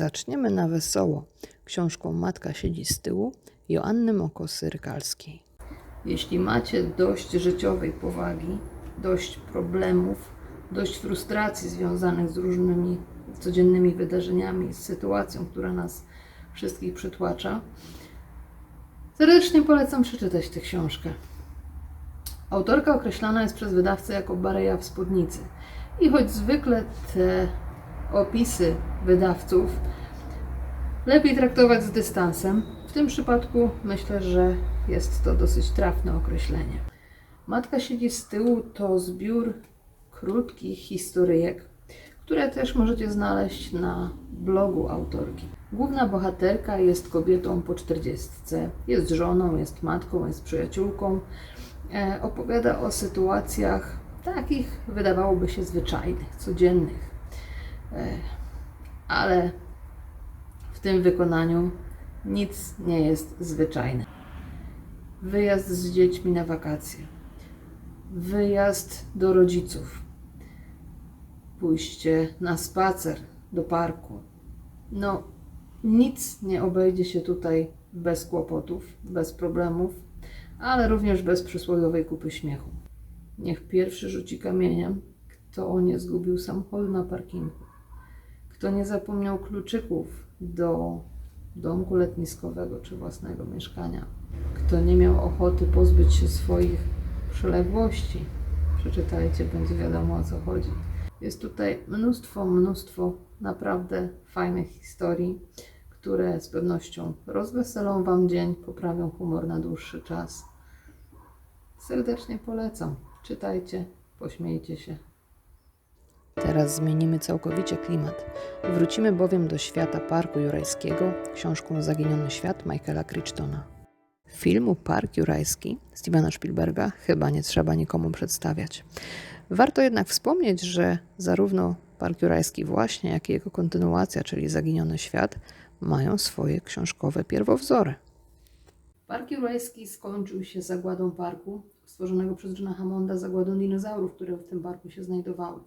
Zaczniemy na wesoło. Książką Matka siedzi z tyłu Joanny Mokosy-Rykalskiej. Jeśli macie dość życiowej powagi, dość problemów, dość frustracji związanych z różnymi codziennymi wydarzeniami, z sytuacją, która nas wszystkich przytłacza, serdecznie polecam przeczytać tę książkę. Autorka określana jest przez wydawcę jako Bareja w spódnicy. I choć zwykle te opisy wydawców lepiej traktować z dystansem, w tym przypadku myślę, że jest to dosyć trafne określenie. Matka siedzi z tyłu to zbiór krótkich historyjek, które też możecie znaleźć na blogu autorki. Główna bohaterka jest kobietą po czterdziestce, jest żoną, jest matką, jest przyjaciółką. E, opowiada o sytuacjach takich, wydawałoby się, zwyczajnych, codziennych. E, ale w tym wykonaniu nic nie jest zwyczajne. Wyjazd z dziećmi na wakacje, wyjazd do rodziców, pójście na spacer do parku. No, nic nie obejdzie się tutaj bez kłopotów, bez problemów, ale również bez przysłowiowej kupy śmiechu. Niech pierwszy rzuci kamieniem, kto nie zgubił samochodu na parkingu, kto nie zapomniał kluczyków do domku letniskowego czy własnego mieszkania, kto nie miał ochoty pozbyć się swoich przyległości. Przeczytajcie, będzie wiadomo o co chodzi. Jest tutaj mnóstwo, mnóstwo naprawdę fajnych historii, które z pewnością rozweselą Wam dzień, poprawią humor na dłuższy czas. Serdecznie polecam. Czytajcie, pośmiejcie się. Teraz zmienimy całkowicie klimat. Wrócimy bowiem do świata Parku Jurajskiego książką Zaginiony Świat Michaela Crichtona. Filmu Park Jurajski Stevena Spielberga chyba nie trzeba nikomu przedstawiać. Warto jednak wspomnieć, że zarówno Park Jurajski właśnie, jak i jego kontynuacja, czyli Zaginiony Świat, mają swoje książkowe pierwowzory. Park Jurajski skończył się zagładą parku, stworzonego przez Johna Hammonda zagładą dinozaurów, które w tym parku się znajdowały.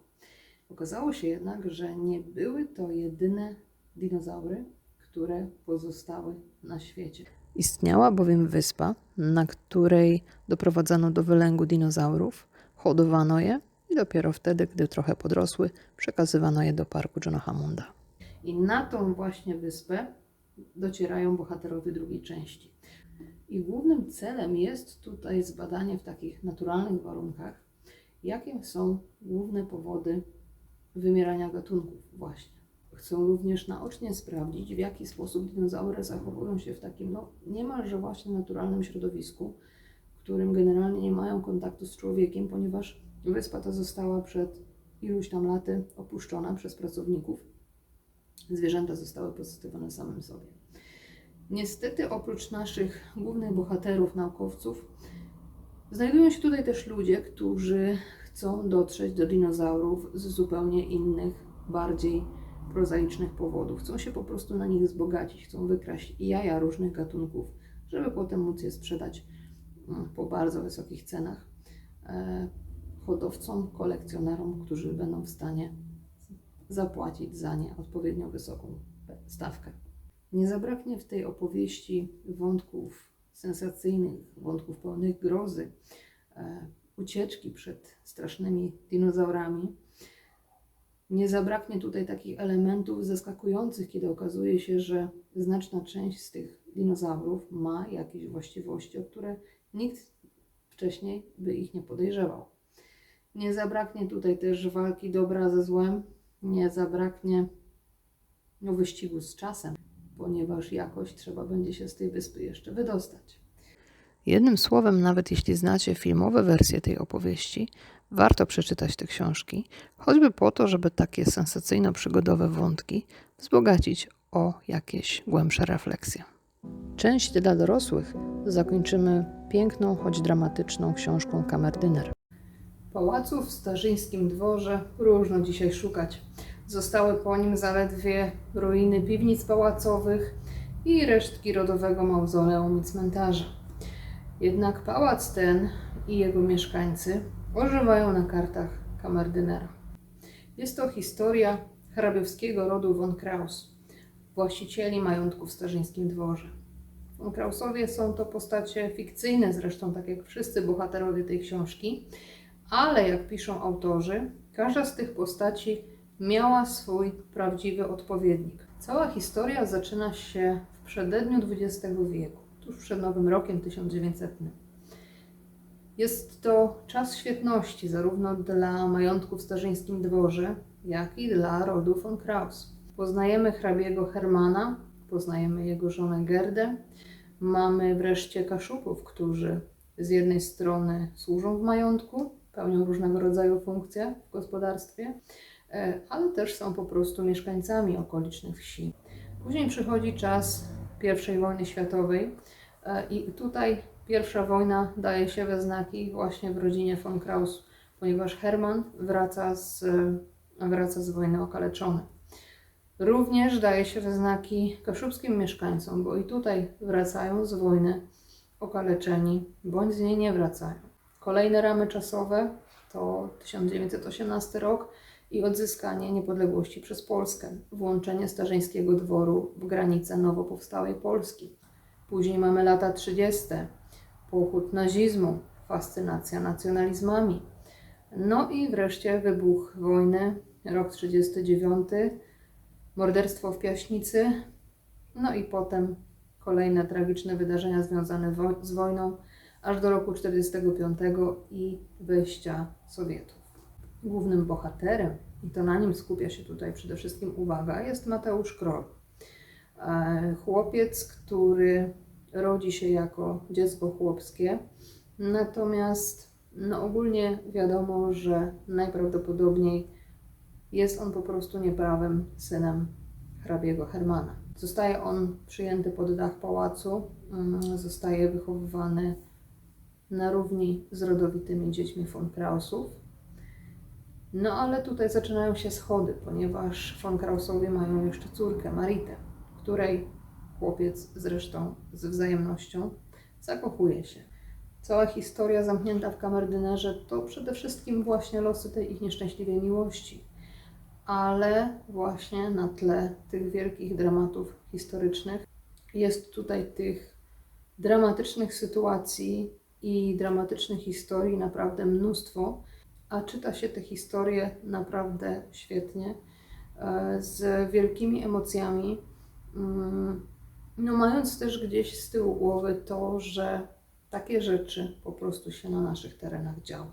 Okazało się jednak, że nie były to jedyne dinozaury, które pozostały na świecie. Istniała bowiem wyspa, na której doprowadzano do wylęgu dinozaurów, hodowano je i dopiero wtedy, gdy trochę podrosły, przekazywano je do parku Johna Hammonda. I na tą właśnie wyspę docierają bohaterowie drugiej części. I głównym celem jest tutaj zbadanie w takich naturalnych warunkach, jakie są główne powody wymierania gatunków właśnie. Chcą również naocznie sprawdzić, w jaki sposób dinozaury zachowują się w takim no, niemalże właśnie naturalnym środowisku, w którym generalnie nie mają kontaktu z człowiekiem, ponieważ wyspa ta została przed iluś tam laty opuszczona przez pracowników. Zwierzęta zostały pozostawione samym sobie. Niestety, oprócz naszych głównych bohaterów, naukowców, znajdują się tutaj też ludzie, którzy chcą dotrzeć do dinozaurów z zupełnie innych, bardziej prozaicznych powodów. Chcą się po prostu na nich wzbogacić, chcą wykraść jaja różnych gatunków, żeby potem móc je sprzedać mm, po bardzo wysokich cenach e, hodowcom, kolekcjonerom, którzy będą w stanie zapłacić za nie odpowiednio wysoką stawkę. Nie zabraknie w tej opowieści wątków sensacyjnych, wątków pełnych grozy, e, ucieczki przed strasznymi dinozaurami. Nie zabraknie tutaj takich elementów zaskakujących, kiedy okazuje się, że znaczna część z tych dinozaurów ma jakieś właściwości, o które nikt wcześniej by ich nie podejrzewał. Nie zabraknie tutaj też walki dobra ze złem, nie zabraknie no, wyścigu z czasem, ponieważ jakoś trzeba będzie się z tej wyspy jeszcze wydostać. Jednym słowem, nawet jeśli znacie filmowe wersje tej opowieści, warto przeczytać te książki, choćby po to, żeby takie sensacyjno-przygodowe wątki wzbogacić o jakieś głębsze refleksje. Część dla dorosłych zakończymy piękną, choć dramatyczną książką Kamerdyner. Pałaców w starzyńskim dworze próżno dzisiaj szukać. Zostały po nim zaledwie ruiny piwnic pałacowych i resztki rodowego mauzoleum i cmentarza. Jednak pałac ten i jego mieszkańcy ożywają na kartach kamerdynera. Jest to historia hrabiowskiego rodu von Kraus, właścicieli majątku w Starzyńskim Dworze. Von Krausowie są to postacie fikcyjne, zresztą tak jak wszyscy bohaterowie tej książki, ale jak piszą autorzy, każda z tych postaci miała swój prawdziwy odpowiednik. Cała historia zaczyna się w przededniu XX wieku, tuż przed Nowym Rokiem 1900. Jest to czas świetności zarówno dla majątku w Starzyńskim Dworze, jak i dla rodu von Kraus. Poznajemy hrabiego Hermana, poznajemy jego żonę Gerdę, mamy wreszcie kaszubów, którzy z jednej strony służą w majątku, pełnią różnego rodzaju funkcje w gospodarstwie, e, ale też są po prostu mieszkańcami okolicznych wsi. Później przychodzi czas I wojny światowej e, i tutaj pierwsza wojna daje się we znaki właśnie w rodzinie von Kraus, ponieważ Hermann wraca z, e, wraca z wojny okaleczony. Również daje się we znaki kaszubskim mieszkańcom, bo i tutaj wracają z wojny okaleczeni, bądź z niej nie wracają. Kolejne ramy czasowe to 1918 rok i odzyskanie niepodległości przez Polskę, włączenie Starzyńskiego Dworu w granice nowo powstałej Polski. Później mamy lata 30., pochód nazizmu, fascynacja nacjonalizmami. No i wreszcie wybuch wojny, rok 39, morderstwo w Piaśnicy, no i potem kolejne tragiczne wydarzenia związane wo- z wojną, aż do roku 45 i wejścia Sowietów. Głównym bohaterem, i to na nim skupia się tutaj przede wszystkim uwaga, jest Mateusz Kroll. E, Chłopiec, który rodzi się jako dziecko chłopskie, natomiast no ogólnie wiadomo, że najprawdopodobniej jest on po prostu nieprawym synem hrabiego Hermana. Zostaje on przyjęty pod dach pałacu, mm, zostaje wychowywany na równi z rodowitymi dziećmi von Krausów. No ale tutaj zaczynają się schody, ponieważ von Krausowie mają jeszcze córkę, Maritę, której chłopiec zresztą z wzajemnością zakochuje się. Cała historia zamknięta w kamerdynerze to przede wszystkim właśnie losy tej ich nieszczęśliwej miłości ale właśnie na tle tych wielkich dramatów historycznych jest tutaj tych dramatycznych sytuacji i dramatycznych historii naprawdę mnóstwo, a czyta się te historie naprawdę świetnie, e, z wielkimi emocjami, mm, no mając też gdzieś z tyłu głowy to, że takie rzeczy po prostu się na naszych terenach działy.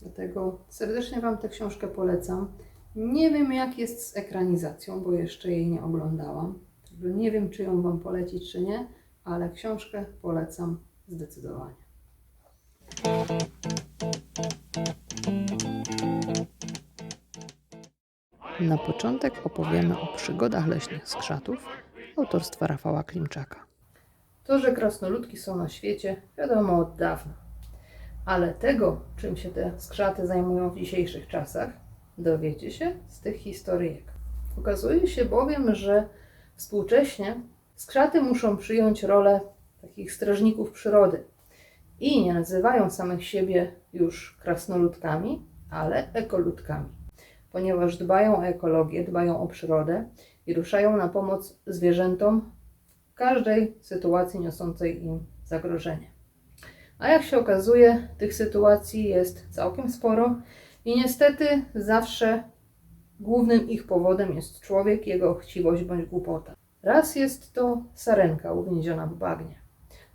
Dlatego serdecznie Wam tę książkę polecam. Nie wiem, jak jest z ekranizacją, bo jeszcze jej nie oglądałam. Nie wiem, czy ją Wam polecić, czy nie, ale książkę polecam zdecydowanie. Na początek opowiemy o przygodach leśnych skrzatów autorstwa Rafała Klimczaka. To, że krasnoludki są na świecie, wiadomo od dawna. Ale tego, czym się te skrzaty zajmują w dzisiejszych czasach, dowiecie się z tych historyjek. Okazuje się bowiem, że współcześnie skrzaty muszą przyjąć rolę takich strażników przyrody i nie nazywają samych siebie już krasnoludkami, ale ekoludkami, ponieważ dbają o ekologię, dbają o przyrodę i ruszają na pomoc zwierzętom w każdej sytuacji niosącej im zagrożenie. A jak się okazuje, tych sytuacji jest całkiem sporo i niestety zawsze głównym ich powodem jest człowiek, jego chciwość bądź głupota. Raz jest to sarenka uwięziona w bagnie.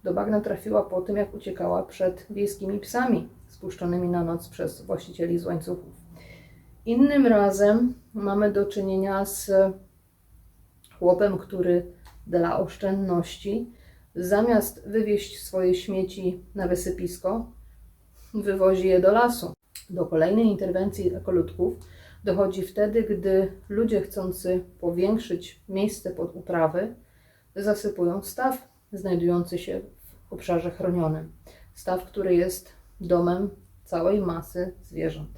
Do bagna trafiła po tym, jak uciekała przed wiejskimi psami spuszczonymi na noc przez właścicieli z łańcuchów. Innym razem mamy do czynienia z chłopem, który dla oszczędności zamiast wywieźć swoje śmieci na wysypisko, wywozi je do lasu. Do kolejnej interwencji ekoludków dochodzi wtedy, gdy ludzie chcący powiększyć miejsce pod uprawy zasypują staw znajdujący się obszarze chronionym. Staw, który jest domem całej masy zwierząt.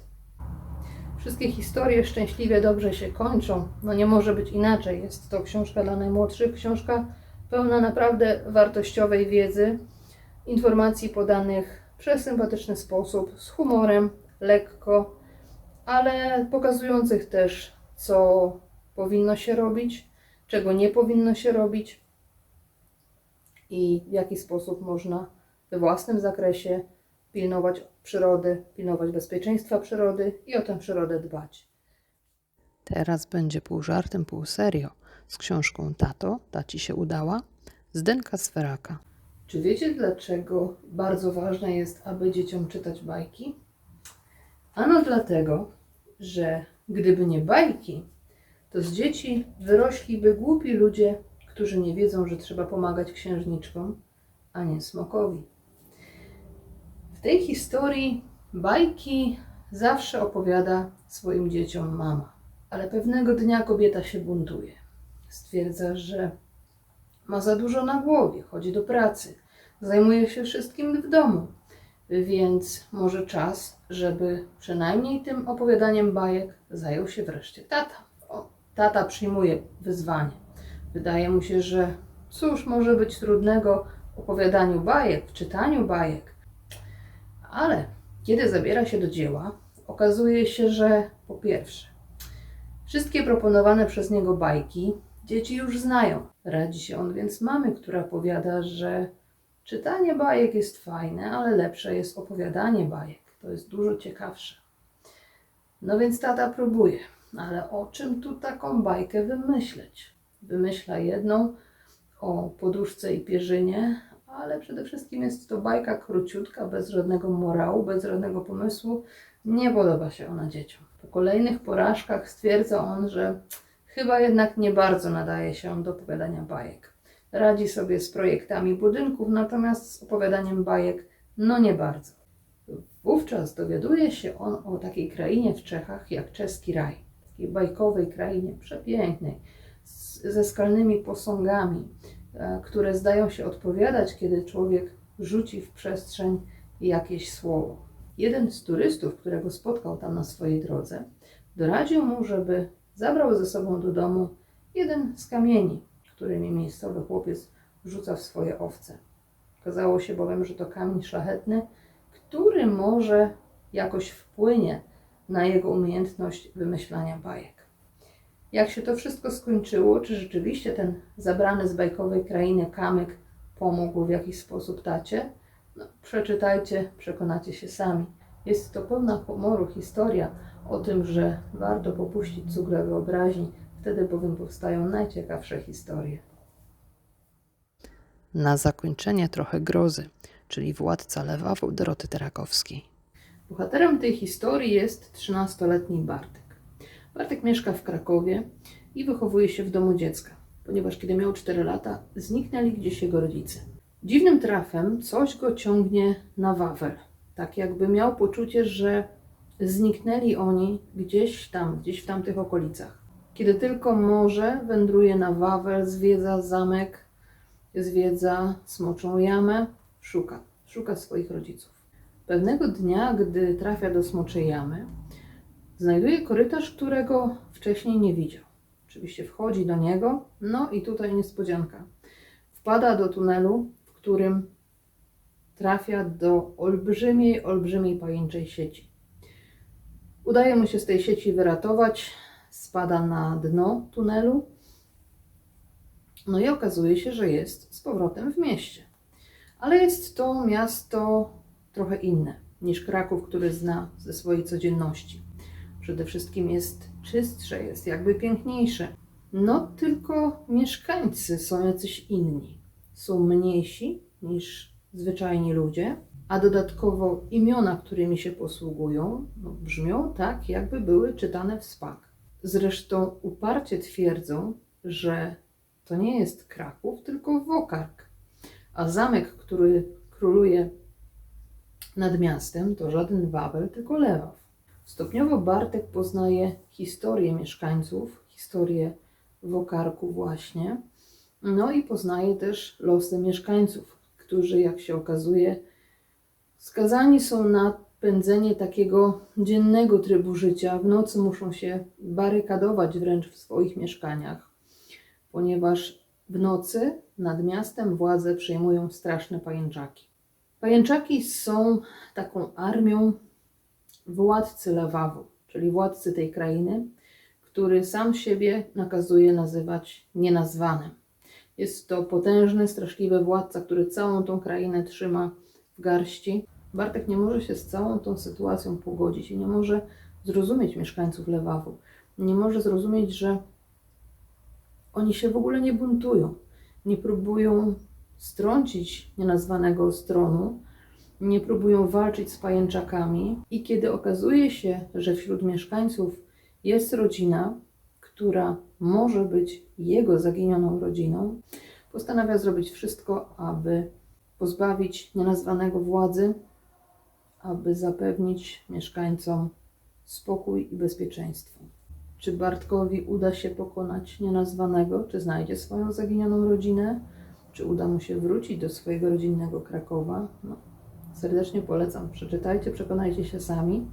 Wszystkie historie szczęśliwie dobrze się kończą. No nie może być inaczej. Jest to książka dla najmłodszych, książka pełna naprawdę wartościowej wiedzy, informacji podanych w przesympatyczny sposób, z humorem, lekko, ale pokazujących też, co powinno się robić, czego nie powinno się robić i w jaki sposób można we własnym zakresie pilnować przyrody, pilnować bezpieczeństwa przyrody i o tę przyrodę dbać. Teraz będzie pół żartem, pół serio z książką Tato, ta ci się udała, z Denka Sferaka. Czy wiecie, dlaczego bardzo ważne jest, aby dzieciom czytać bajki? Ano dlatego, że gdyby nie bajki, to z dzieci wyrośliby głupi ludzie, którzy nie wiedzą, że trzeba pomagać księżniczkom, a nie smokowi. W tej historii bajki zawsze opowiada swoim dzieciom mama, ale pewnego dnia kobieta się buntuje. Stwierdza, że ma za dużo na głowie, chodzi do pracy, zajmuje się wszystkim w domu, więc może czas, żeby przynajmniej tym opowiadaniem bajek zajął się wreszcie tata. O, tata przyjmuje wyzwanie. Wydaje mu się, że cóż może być trudnego w opowiadaniu bajek, w czytaniu bajek. Ale kiedy zabiera się do dzieła, okazuje się, że po pierwsze, wszystkie proponowane przez niego bajki dzieci już znają. Radzi się on więc mamy, która powiada, że czytanie bajek jest fajne, ale lepsze jest opowiadanie bajek. To jest dużo ciekawsze. No więc tata próbuje, ale o czym tu taką bajkę wymyśleć? Wymyśla jedną o poduszce i pierzynie, ale przede wszystkim jest to bajka króciutka, bez żadnego morału, bez żadnego pomysłu. Nie podoba się ona dzieciom. Po kolejnych porażkach stwierdza on, że chyba jednak nie bardzo nadaje się do opowiadania bajek. Radzi sobie z projektami budynków, natomiast z opowiadaniem bajek no nie bardzo. Wówczas dowiaduje się on o takiej krainie w Czechach jak czeski raj. Takiej bajkowej krainie, przepięknej, ze skalnymi posągami, e, które zdają się odpowiadać, kiedy człowiek rzuci w przestrzeń jakieś słowo. Jeden z turystów, którego spotkał tam na swojej drodze, doradził mu, żeby zabrał ze sobą do domu jeden z kamieni, którymi miejscowy chłopiec rzuca w swoje owce. Okazało się bowiem, że to kamień szlachetny, który może jakoś wpłynie na jego umiejętność wymyślania bajek. Jak się to wszystko skończyło, czy rzeczywiście ten zabrany z bajkowej krainy kamyk pomógł w jakiś sposób tacie? No, przeczytajcie, przekonacie się sami. Jest to pełna humoru historia o tym, że warto popuścić cugle wyobraźni, wtedy bowiem powstają najciekawsze historie. Na zakończenie trochę grozy, czyli władca lewawą Doroty Terakowskiej. Bohaterem tej historii jest 13-letni Bartek. Bartek mieszka w Krakowie i wychowuje się w domu dziecka, ponieważ kiedy miał 4 lata, zniknęli gdzieś jego rodzice. Dziwnym trafem coś go ciągnie na Wawel. Tak jakby miał poczucie, że zniknęli oni gdzieś tam, gdzieś w tamtych okolicach. Kiedy tylko może, wędruje na Wawel, zwiedza zamek, zwiedza smoczą jamę, szuka, szuka swoich rodziców. Pewnego dnia, gdy trafia do smoczej jamy, znajduje korytarz, którego wcześniej nie widział. Oczywiście wchodzi do niego, no i tutaj niespodzianka. Wpada do tunelu, w którym trafia do olbrzymiej, olbrzymiej pajęczej sieci. Udaje mu się z tej sieci wyratować, spada na dno tunelu, no i okazuje się, że jest z powrotem w mieście. Ale jest to miasto trochę inne niż Kraków, który zna ze swojej codzienności. Przede wszystkim jest czystsze, jest jakby piękniejsze. No tylko mieszkańcy są jacyś inni. Są mniejsi niż zwyczajni ludzie, a dodatkowo imiona, którymi się posługują, no, brzmią tak, jakby były czytane w spak. Zresztą uparcie twierdzą, że to nie jest Kraków, tylko Wokark. A zamek, który króluje nad miastem, to żaden Wawel, tylko Lewaw. Stopniowo Bartek poznaje historię mieszkańców, historię Wokarku właśnie, no i poznaje też losy mieszkańców, którzy, jak się okazuje, skazani są na pędzenie takiego dziennego trybu życia. W nocy muszą się barykadować wręcz w swoich mieszkaniach, ponieważ w nocy nad miastem władze przejmują straszne pajęczaki. Pajęczaki są taką armią władcy Lewawu, czyli władcy tej krainy, który sam siebie nakazuje nazywać nienazwanym. Jest to potężny, straszliwy władca, który całą tą krainę trzyma w garści. Bartek nie może się z całą tą sytuacją pogodzić i nie może zrozumieć mieszkańców Lewawu. Nie może zrozumieć, że oni się w ogóle nie buntują, nie próbują strącić nienazwanego z tronu, nie próbują walczyć z pajęczakami. I kiedy okazuje się, że wśród mieszkańców jest rodzina, która może być jego zaginioną rodziną, postanawia zrobić wszystko, aby pozbawić nienazwanego władzy, aby zapewnić mieszkańcom spokój i bezpieczeństwo. Czy Bartkowi uda się pokonać nienazwanego? Czy znajdzie swoją zaginioną rodzinę? Czy uda mu się wrócić do swojego rodzinnego Krakowa? No, serdecznie polecam. Przeczytajcie, przekonajcie się sami.